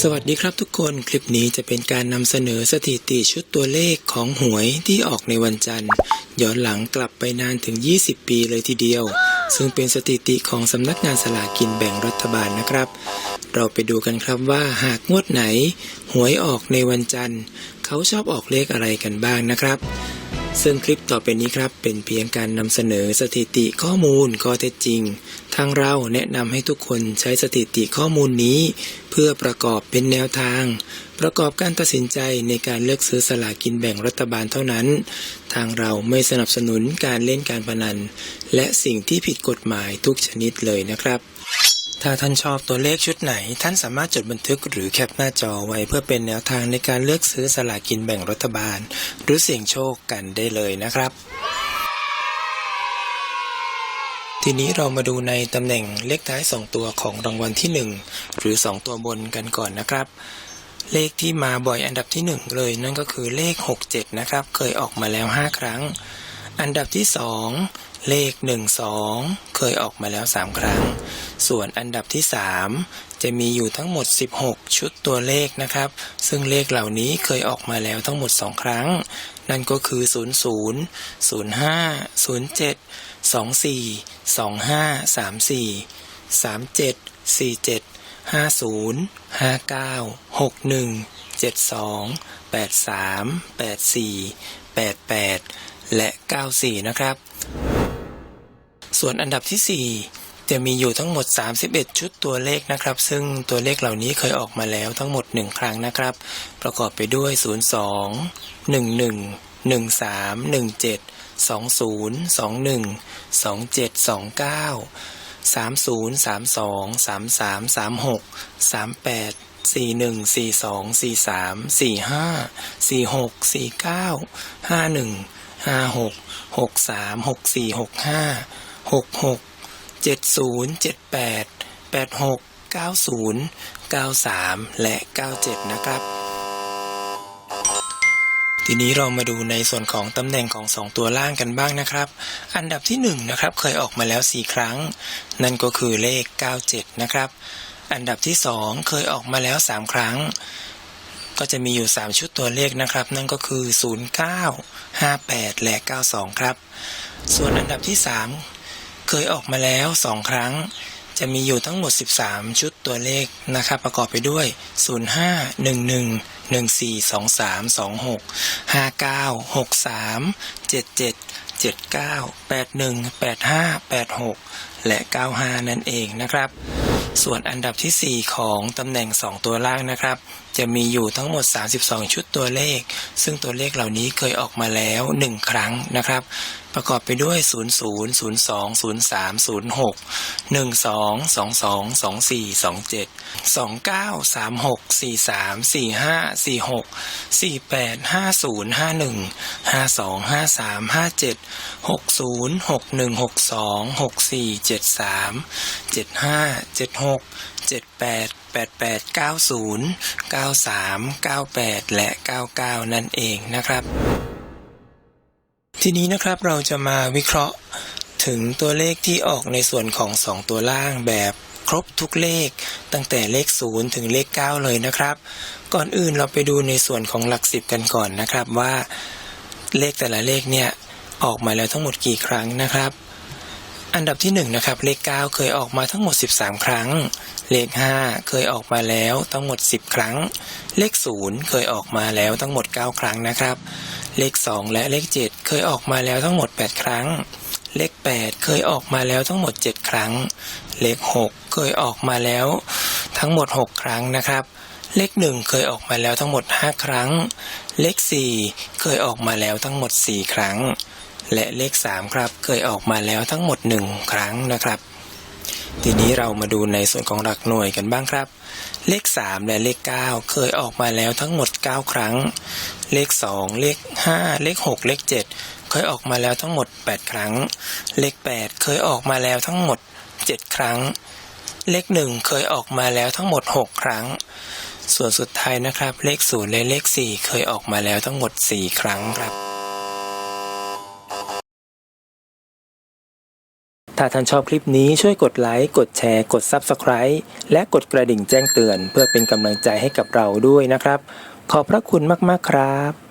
สวัสดีครับทุกคนคลิปนี้จะเป็นการนำเสนอสถิติชุดตัวเลขของหวยที่ออกในวันจันทร์ ย้อนหลังกลับไปนานถึง 20 ปีเลยทีเดียว ซึ่งเป็นสถิติของสำนักงานสลากินแบ่งรัฐบาลนะครับ เราไปดูกันครับว่าหากงวดไหน หวยออกในวันจันทร์ เขาชอบออกเลขอะไรกันบ้างนะครับ ซึ่งคลิปต่อไปนี้ครับเป็นเพียงการนำเสนอสถิติข้อมูลข้อเท็จจริง ทางเราแนะนำให้ทุกคนใช้สถิติข้อมูลนี้ เพื่อประกอบเป็นแนวทาง ประกอบการตัดสินใจในการเลือกซื้อสลากินแบ่งรัฐบาลเท่านั้น ทางเราไม่สนับสนุนการเล่นการพนัน และสิ่งที่ผิดกฎหมายทุกชนิดเลยนะครับ ถ้าท่านชอบตัวเลขชุดไหน ท่านสามารถจดบันทึกหรือแคปหน้าจอไว้เพื่อเป็นแนวทางในการเลือกซื้อสลากินแบ่งรัฐบาล หรือเสี่ยงโชคกันได้เลยนะครับ ทีนี้เรามาดูในตำแหน่งเลขท้าย 2 ตัวของรางวัลที่ 1 หรือ 2 ตัวบนกันก่อนนะครับ เลขที่มาบ่อยอันดับที่ 1 เลยนั่นก็คือเลข 67 นะครับ เคยออกมาแล้ว 5 ครั้ง อันดับที่ 2 เลข 12 เคยออกมาแล้ว 3 ครั้ง ส่วนอันดับที่ 3 จะมีอยู่ทั้งหมด 16 ชุดตัวเลขนะครับ ซึ่งเลขเหล่านี้เคยออกมาแล้วทั้งหมด 2 ครั้ง นั่นก็คือ 00 05 07 24 25 34 37 47 50 59 61 72 83 84 88 และ 94 นะครับ ส่วนอันดับที่ 4 จะมีอยู่ทั้งหมด 31 ชุดตัวเลขนะครับ ซึ่งตัวเลขเหล่านี้เคยออกมาแล้วทั้งหมด 1 ครั้งนะครับ ประกอบไปด้วย 02 11 13 17 20 21 27 29 30 32 33 36 38 41 42 43 45 46 49 51 56 63 64 65 66 70 78 86 90 93 และ 97 นะครับ ทีนี้เรามาดูในส่วนของตำแหน่งของ 2 ตัวล่างกันบ้างนะครับ อันดับที่ 1 นะครับ เคยออกมาแล้ว 4 ครั้ง นั่นก็คือเลข 97 นะครับ อันดับที่ 2 เคยออกมาแล้ว 3 ครั้งก็จะมีอยู่ 3 ชุดตัวเลขนะครับ นั่นก็คือ 09 58 และ 92 ครับ ส่วนอันดับที่ 3 เคยออกมาแล้ว 2 ครั้ง จะมีอยู่ทั้งหมด 13 ชุดตัวเลขนะครับ ประกอบไปด้วย 05 11 14 23 26 59 63 77 79 81 85 86 และ 95 นั่นเองนะครับ ส่วนอันดับทีสี่4 ของตำแหน่ง 2 ตัวล่างนะครับ จะมีอยู่ทั้งหมด 32 ชุดตัวเลข ซึ่งตัวเลขเหล่านี้เคยออกมาแล้ว 1 ครั้งนะครับ ประกอบไปด้วย 00 02 03 06 12 22 24 27 29 36 43 45 46 48 50 51 52 53 57 60 61 62 64 73 75 76 78 88 90 93 98 และ 99 นั่นเองนะครับ ทีนี้นะครับเราจะมาวิเคราะห์ถึงตัวเลขที่ออกในส่วนของ 2 ตัวล่างแบบครบทุกเลข ตั้งแต่เลข 0 ถึงเลข 9 เลยนะครับ ก่อนอื่นเราไปดูในส่วนของหลักสิบกันก่อนนะครับว่าเลขแต่ละเลขเนี่ยออกมาแล้วทั้งหมดกี่ครั้งนะครับ อันดับที่1นะครับเลข 9 เคยออกมาทั้งหมด 13 ครั้ง เลข 5 เคยออกมาแล้วทั้งหมด 10 ครั้ง เลข 0 เคยออกมาแล้วทั้งหมด 9 ครั้งนะครับ เลข 2 และเลข 7 เคยออกมาแล้วทั้งหมด 8 ครั้ง เลข 8 เคยออกมาแล้วทั้งหมด 7 ครั้ง เลข 6 เคยออกมาแล้วทั้งหมด 6 ครั้งนะครับ เลข 1 เคยออกมาแล้วทั้งหมด 5 ครั้ง เลข 4 เคยออกมาแล้วทั้งหมด 4 ครั้ง และเลข 3 ครับ เคยออกมาแล้วทั้งหมด 1 ครั้งนะครับ ทีนี้เรามาดูในส่วนของหลักหน่วยกันบ้างครับ เลข 3 และเลข 9 เคยออกมาแล้วทั้งหมด 9 ครั้ง เลข 2 เลข 5 เลข 6 เลข 7 เคยออกมาแล้วทั้งหมด 8 ครั้ง เลข 8 เคยออกมาแล้วทั้งหมด 7 ครั้ง เลข 1 เคยออกมาแล้วทั้งหมด 6 ครั้ง ส่วนสุดท้ายนะครับ เลข 0 และเลข 4 เคยออกมาแล้วทั้งหมด 4 ครั้งครับ ถ้าท่านชอบคลิปนี้ช่วยกดไลค์ กดแชร์ กด Subscribe และกดกระดิ่งแจ้งเตือน เพื่อเป็นกำลังใจให้กับเราด้วยนะครับ ขอบพระคุณมากๆครับ